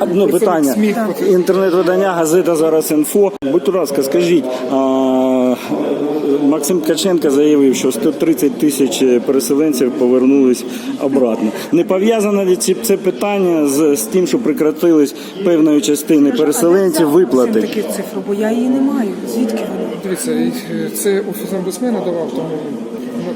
Одне питання. Інтернет-видання, газета зараз інфо. Будь ласка, скажіть, а, Максим Ткаченко заявив, що 130 тисяч переселенців повернулись обратно. Не пов'язано ли ці- це питання з, з тим, що прекратились певної частини переселенців виплати? Такі цифри, бо я її не маю. Звідки вона? Дивіться, е, це офіс омбудсмена давав, тому ну,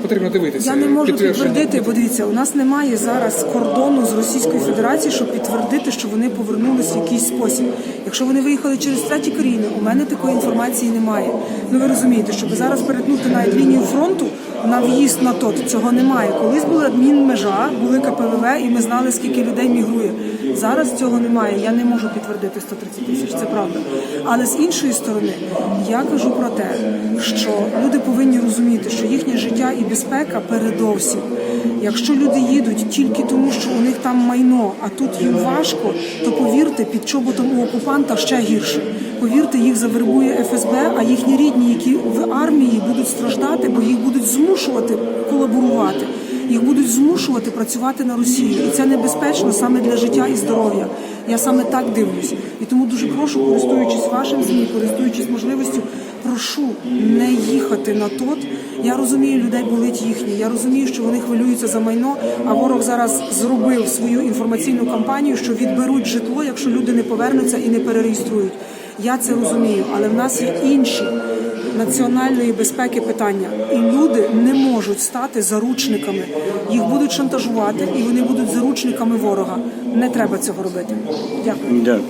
потрібно дивитися. Я не можу підтвердити, бо дивіться, у нас немає зараз кордону з Російською Федерацією, щоб підтвердити, що вони повернулись в якийсь спосіб. Якщо вони виїхали через треті країни, у мене такої інформації немає. Ну ви розумієте, щоб зараз перетнути навіть лінію фронту на в'їзд на ТОТ, цього немає. Колись була адмінмежа, були КПВВ, і ми знали, скільки людей мігрує. Зараз цього немає. Я не можу підтвердити 130 тисяч, це правда. Але з іншої сторони, я кажу про те, що люди повинні розуміти, що їхнє життя і безпека передовсім. Якщо люди їдуть тільки тому, що у них там майно, а тут їм важко, то повірте, під чоботом у окупанта ще гірше. Повірте, їх завербує ФСБ, а їхні рідні, які в армії будуть страждати, бо їх будуть змушувати колаборувати. Їх будуть змушувати працювати на Росію, і це небезпечно саме для життя і здоров'я. Я саме так дивлюсь. І тому дуже прошу, користуючись вашим змі, користуючись можливістю, прошу не їхати на тот. Я розумію, людей болить їхнє. Я розумію, що вони хвилюються за майно. А ворог зараз зробив свою інформаційну кампанію, що відберуть житло, якщо люди не повернуться і не перереєструють. Я це розумію, але в нас є інші національної безпеки питання, і люди не можуть стати заручниками. Їх будуть шантажувати, і вони будуть заручниками ворога. Не треба цього робити. Дякую. Дякую.